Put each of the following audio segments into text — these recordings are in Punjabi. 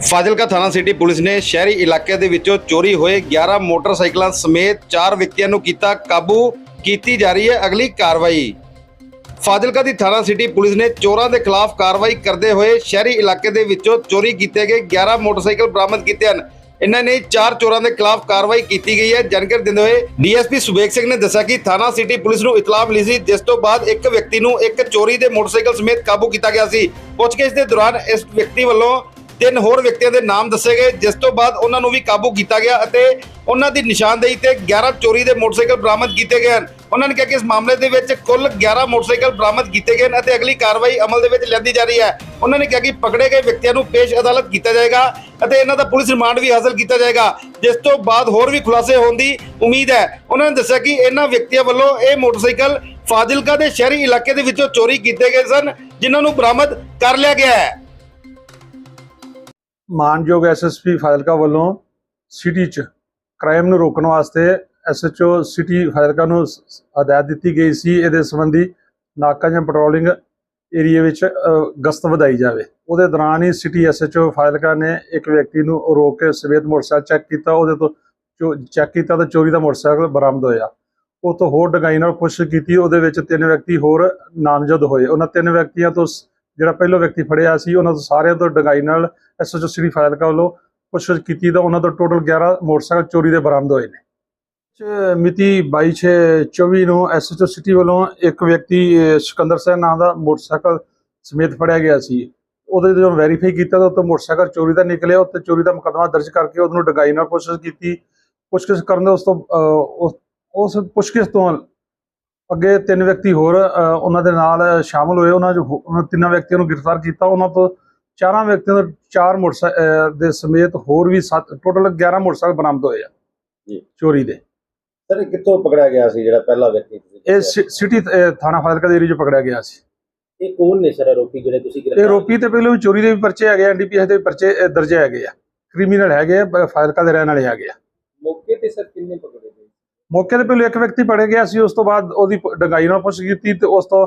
ਫਾਜ਼ਿਲਕਾ ਥਾਣਾ ਸਿਟੀ ਪੁਲਿਸ ਨੇ ਸ਼ਹਿਰੀ ਇਲਾਕੇ ਦੇ ਵਿੱਚੋਂ ਚੋਰੀ ਹੋਏ 11 ਮੋਟਰਸਾਈਕਲਾਂ ਸਮੇਤ 4 ਵਿਅਕਤੀਆਂ ਨੂੰ ਕੀਤਾ ਕਾਬੂ ਕੀਤੀ ਜਾ ਰਹੀ ਹੈ ਅਗਲੀ ਕਾਰਵਾਈ। ਫਾਜ਼ਿਲਕਾ ਦੀ ਥਾਣਾ ਸਿਟੀ ਪੁਲਿਸ ਨੇ ਚੋਰਾਂ ਦੇ ਖਿਲਾਫ ਕਾਰਵਾਈ ਕਰਦੇ ਹੋਏ ਸ਼ਹਿਰੀ ਇਲਾਕੇ ਦੇ ਵਿੱਚੋਂ ਚੋਰੀ ਕੀਤੇ ਗਏ 11 ਮੋਟਰਸਾਈਕਲ ਬਰਾਮਦ ਕੀਤੇ ਹਨ। ਇਹਨਾਂ ਨੇ ਚਾਰ ਚੋਰਾਂ ਦੇ ਖਿਲਾਫ ਕਾਰਵਾਈ ਕੀਤੀ ਗਈ ਹੈ। ਜਾਣਕਾਰੀ ਦਿੰਦੇ ਹੋਏ ਡੀਐਸਪੀ ਸੁਬੇਕ ਸਿੰਘ ਨੇ ਦੱਸਿਆ ਕਿ ਥਾਣਾ ਸਿਟੀ ਪੁਲਿਸ ਨੂੰ ਇਤਲਾਹ ਮਿਲੀ ਸੀ, ਜਿਸ ਤੋਂ ਬਾਅਦ ਇੱਕ ਵਿਅਕਤੀ ਨੂੰ ਇੱਕ ਚੋਰੀ ਦੇ ਮੋਟਰਸਾਈਕਲ ਸਮੇਤ ਕਾਬੂ ਕੀਤਾ ਗਿਆ ਸੀ। ਪੁੱਛਗਿੱਛ ਦੇ ਦੌਰਾਨ ਇਸ ਵਿਅਕਤੀ ਵੱਲੋਂ ਤਿੰਨ ਹੋਰ ਵਿਅਕਤੀਆਂ ਦੇ ਨਾਮ ਦੱਸੇ ਗਏ, ਜਿਸ ਤੋਂ ਬਾਅਦ ਉਹਨਾਂ ਨੂੰ ਵੀ ਕਾਬੂ ਕੀਤਾ ਗਿਆ ਅਤੇ ਉਹਨਾਂ ਦੀ ਨਿਸ਼ਾਨਦੇਹੀ ਤੇ 11 ਚੋਰੀ ਦੇ ਮੋਟਰਸਾਈਕਲ ਬਰਾਮਦ ਕੀਤੇ ਗਏ ਹਨ। ਉਹਨਾਂ ਨੇ ਕਿਹਾ ਕਿ ਇਸ ਮਾਮਲੇ ਦੇ ਵਿੱਚ ਕੁੱਲ 11 ਮੋਟਰਸਾਈਕਲ ਬਰਾਮਦ ਕੀਤੇ ਗਏ ਹਨ ਅਤੇ ਅਗਲੀ ਕਾਰਵਾਈ ਅਮਲ ਦੇ ਵਿੱਚ ਲਿਆਂਦੀ ਜਾ ਰਹੀ ਹੈ। ਉਹਨਾਂ ਨੇ ਕਿਹਾ ਕਿ ਪਕੜੇ ਗਏ ਵਿਅਕਤੀਆਂ ਨੂੰ ਪੇਸ਼ ਅਦਾਲਤ ਕੀਤਾ ਜਾਏਗਾ ਅਤੇ ਇਹਨਾਂ ਦਾ ਪੁਲਿਸ ਰਿਮਾਂਡ ਵੀ ਹਾਸਲ ਕੀਤਾ ਜਾਏਗਾ, ਜਿਸ ਤੋਂ ਬਾਅਦ ਹੋਰ ਵੀ ਖੁਲਾਸੇ ਹੋਣ ਦੀ ਉਮੀਦ ਹੈ। ਉਹਨਾਂ ਨੇ ਦੱਸਿਆ ਕਿ ਇਹਨਾਂ ਵਿਅਕਤੀਆਂ ਵੱਲੋਂ ਇਹ ਮੋਟਰਸਾਈਕਲ ਫਾਜ਼ਿਲਕਾ ਦੇ ਸ਼ਹਿਰੀ ਇਲਾਕੇ ਦੇ ਵਿੱਚੋਂ ਚੋਰੀ ਕੀਤੇ ਗਏ ਸਨ, ਜਿਨ੍ਹਾਂ ਨੂੰ ਬਰਾਮਦ ਕਰ ਲਿਆ ਗਿਆ ਹੈ। ਮਾਨਯੋਗ ਐਸਐਸਪੀ ਫਾਜ਼ਿਲਕਾ ਵੱਲੋਂ ਸਿਟੀ 'ਚ ਕ੍ਰਾਈਮ ਨੂੰ ਰੋਕਣ ਵਾਸਤੇ ਐਸਐਚਓ ਸਿਟੀ ਫਾਜ਼ਿਲਕਾ ਨੂੰ ਹਦਾਇਤ ਦਿੱਤੀ ਗਈ ਸੀ। ਇਹਦੇ ਸੰਬੰਧੀ ਨਾਕਾ ਜਾਂ ਪੈਟਰੋਲਿੰਗ ਏਰੀਆ ਵਿੱਚ ਗਸ਼ਤ ਵਧਾਈ ਜਾਵੇ। ਉਹਦੇ ਦੌਰਾਨ ਹੀ ਸਿਟੀ ਐਸਐਚਓ ਫਾਜ਼ਿਲਕਾ ਨੇ ਇੱਕ ਵਿਅਕਤੀ ਨੂੰ ਰੋਕ ਕੇ ਸਮੇਤ ਮੋਟਰਸਾਈਕਲ ਚੈੱਕ ਕੀਤਾ। ਉਹਦੇ ਤੋਂ ਚੈੱਕ ਕੀਤਾ ਤਾਂ ਚੋਰੀ ਦਾ ਮੋਟਰਸਾਈਕਲ ਬਰਾਮਦ ਹੋਇਆ। ਉਹ ਤੋਂ ਹੋਰ ਡਗਾਈ ਨਾਲ ਕੋਸ਼ਿਸ਼ ਕੀਤੀ। ਉਹਦੇ ਵਿੱਚ ਤਿੰਨ ਵਿਅਕਤੀ ਹੋਰ ਨਾਮਜ਼ਦ ਹੋਏ। ਉਹਨਾਂ ਤਿੰਨ ਵਿਅਕਤੀਆਂ ਤੋਂ ਜਿਹੜਾ ਪਹਿਲਾ ਵਿਅਕਤੀ ਫੜਿਆ ਸੀ, ਉਹਨਾਂ ਤੋਂ ਸਾਰਿਆਂ ਤੋਂ ਡਗਾਈ ਨਾਲ ਐਸਐਚਓ ਸ੍ਰੀ ਫਾਇਲਕਾ ਵੱਲੋਂ ਪੁੱਛਗਿੱਛ ਕੀਤੀ ਤਾਂ ਉਹਨਾਂ ਤੋਂ ਟੋਟਲ 11 ਮੋਟਰਸਾਈਕਲ ਚੋਰੀ ਦੇ ਬਰਾਮਦ ਹੋਏ ਨੇ। ਮਿਤੀ 22/6/24 ਨੂੰ ਐਸਐਚਓ ਸਿਟੀ ਵੱਲੋਂ ਇੱਕ ਵਿਅਕਤੀ ਸਿਕੰਦਰ ਸਿੰਘ ਨਾਂ ਦਾ ਮੋਟਰਸਾਈਕਲ ਸਮੇਤ ਫੜਿਆ ਗਿਆ ਸੀ। ਉਹਦੇ ਜਦੋਂ ਵੈਰੀਫਾਈ ਕੀਤਾ ਤਾਂ ਉਹ ਮੋਟਰਸਾਈਕਲ ਚੋਰੀ ਦਾ ਨਿਕਲਿਆ ਉੱਤੇ ਚੋਰੀ ਦਾ ਮੁਕੱਦਮਾ ਦਰਜ ਕਰਕੇ ਉਹਨੂੰ ਡਗਾਈ ਨਾਲ ਪੁੱਛਗਿੱਛ ਕੀਤੀ। ਪੁੱਛਗਿੱਛ ਕਰਨ ਦੇ ਉਸ ਤੋਂ ਉਸ ਪੁੱਛਗਿੱਛ ਤੋਂ ਅੱਗੇ ਤਿੰਨ ਵਿਅਕਤੀ ਹੋਰ ਉਹਨਾਂ ਦੇ ਨਾਲ ਸ਼ਾਮਲ ਹੋਏ। ਉਹਨਾਂ ਉਹਨਾਂ ਤਿੰਨਾਂ ਵਿਅਕਤੀਆਂ ਨੂੰ ਗ੍ਰਿਫਤਾਰ ਕੀਤਾ। ਉਹਨਾਂ ਤੋਂ ਚਾਰਾਂ ਵਿਅਕਤੀਆਂ ਤੋਂ ਚਾਰ ਮੋਟਰਸਾਈਕਲ ਦੇ ਸਮੇਤ ਹੋਰ ਵੀ ਸੱਤ ਟੋਟਲ 11 ਮੋਟਰਸਾਈਕਲ ਬਰਾਮਦ ਹੋਏ ਆ ਜੀ। ਚੋਰੀ ਦੇ। ਸਰ ਇਹ ਕਿੱਥੋਂ ਪਕੜਿਆ ਗਿਆ ਸੀ ਜਿਹੜਾ ਪਹਿਲਾ ਵਿਅਕਤੀ ਇਹ ਸਿਟੀ ਥਾਣਾ ਫਾਜ਼ਿਲਕਾ ਦੇ ਏਰੀਆ 'ਚ ਪਕੜਿਆ ਗਿਆ ਸੀ। ਇਹ ਕੌਣ ਨੇ ਸਰ ਆਰੋਪੀ ਜਿਹੜੇ ਤੁਸੀਂ ਇਹ ਗ੍ਰਿਫਤਾਰ ਰੋਪੀ ਤੇ ਪਹਿਲਾਂ ਵੀ ਚੋਰੀ ਦੇ ਵੀ ਪਰਚੇ ਹੈਗੇ ਐਨਡੀਪੀਐਸ ਦੇ ਪਰਚੇ ਦਰਜ ਹੈਗੇ ਆ। ਕ੍ਰਿਮੀਨਲ ਹੈਗੇ ਆ ਫਾਜ਼ਿਲਕਾ ਦੇ ਰਹਿਣ ਵਾਲੇ ਹੈਗੇ ਆ। ਮੌਕੇ ਤੇ ਸਰ ਕਿੰਨੇ ਪਕੜੇ? ਮੌਕੇ ਤੇ ਪਹਿਲਾਂ ਇੱਕ ਵਿਅਕਤੀ ਫੜਿਆ ਗਿਆ ਸੀ ਉਸ ਤੋਂ ਬਾਅਦ ਉਹਦੀ ਡੰਗਾਈ ਨਾਲ ਪੁੱਛ ਕੀਤੀ ਤੇ ਉਸ ਤੋਂ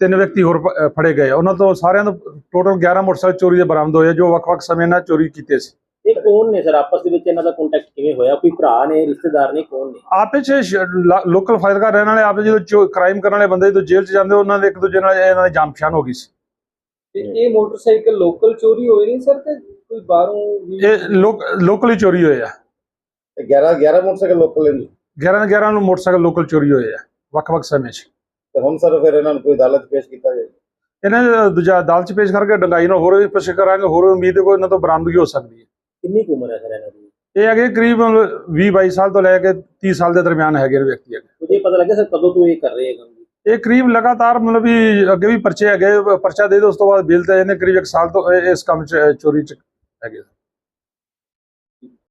ਤਿੰਨ ਵਿਅਕਤੀ ਹੋਰ ਫੜੇ ਗਏ। ਉਹਨਾਂ ਤੋਂ ਸਾਰਿਆਂ ਤੋਂ ਟੋਟਲ 11 ਮੋਟਰਸਾਈਕਲ ਚੋਰੀ ਦੇ ਬਰਾਮਦ ਹੋਏ ਜੋ ਵੱਖ-ਵੱਖ ਸਮੇਂ ਨਾਲ ਚੋਰੀ ਕੀਤੇ ਸੀ। ਇਹ ਕੌਣ ਨੇ ਸਰ? ਆਪਸ ਦੇ ਵਿੱਚ ਇਹਨਾਂ ਦਾ ਕੰਟੈਕਟ ਕਿਵੇਂ ਹੋਇਆ? ਕੋਈ ਭਰਾ ਨੇ ਰਿਸ਼ਤੇਦਾਰ ਨੇ ਕੌਣ ਨੇ? ਆਪੇ ਚ ਲੋਕਲ ਫਾਜ਼ਿਲਕਾ ਰਹਿਣ ਵਾਲੇ ਆਪੇ ਜਦੋਂ ਕ੍ਰਾਈਮ ਕਰਨ ਵਾਲੇ ਬੰਦੇ ਜਦੋਂ ਜੇਲ੍ਹ ਚ ਜਾਂਦੇ ਉਹਨਾਂ ਦੇ ਇੱਕ ਦੂਜੇ ਨਾਲ ਇਹਨਾਂ ਦੀ ਜਾਣ ਪਛਾਣ ਹੋ ਗਈ ਸੀ। ਇਹ ਮੋਟਰਸਾਈਕਲ ਲੋਕਲ ਚੋਰੀ ਹੋਏ ਨੇ ਸਰ ਤੇ ਕੋਈ ਬਾਹਰੋਂ ਵੀ ਇਹ ਲੋਕਲ ਹੀ ਚੋਰੀ ਹੋਏ ਆ। 11 11 ਮੋਟਰਸਾਈਕਲ ਲੋਕਲ ਨੇ 11 11 ਨੂੰ ਮੋਟਰਸਾਈਕਲ ਲੋਕਲ ਚੋਰੀ ਹੋਏ ਆ ਵੱਖ-ਵੱਖ ਸਮੇਂ 'ਚ। ਤੇ ਹੁਣ ਸਰ ਫਿਰ ਇਹਨਾਂ ਨੂੰ ਕੋਈ ਅਦਾਲਤ ਪੇਸ਼ ਕੀਤਾ ਜਾਏ? ਇਹਨਾਂ ਨੇ ਦੂਜਾ ਅਦਾਲਤ 'ਚ ਪੇਸ਼ ਕਰਕੇ ਡੰਗਾਈ ਨਾਲ ਹੋਰ ਵੀ ਪੇਸ਼ ਕਰਾਂਗੇ ਹੋਰ ਉਮੀਦ ਹੈ ਕੋਈ ਇਹਨਾਂ ਤੋਂ ਬਰਾਮਦਗੀ ਹੋ ਸਕਦੀ ਹੈ। ਕਿੰਨੀ ਕੁ ਉਮਰ ਹੈ ਸਰ ਇਹਨਾਂ ਦੀ? ਇਹ ਹੈਗੇ ਕਰੀਬ 20 22 ਸਾਲ ਤੋਂ ਲੈ ਕੇ 30 ਸਾਲ ਦੇ ਦਰਮਿਆਨ ਹੈਗੇ ਨੇ ਵਿਅਕਤੀ ਹੈਗੇ। ਇਹ ਪਤਾ ਲੱਗਿਆ ਸਰ ਕਦੋਂ ਤੋਂ ਇਹ ਕਰ ਰਹੇ ਹੈਗੇ ਇਹ ਕਰੀਬ ਲਗਾਤਾਰ ਮਤਲਬ ਵੀ ਅੱਗੇ ਵੀ ਪਰਚੇ ਹੈਗੇ ਪਰਚਾ ਦੇ ਦੇ ਉਸ ਤੋਂ ਬਾਅਦ ਬਿੱਲ ਤੇ ਇਹਨੇ ਕਰੀਬ ਇੱਕ ਸਾਲ ਤੋਂ ਇਸ ਕੰਮ 'ਚ ਚੋਰੀ 'ਚ ਹੈਗੇ।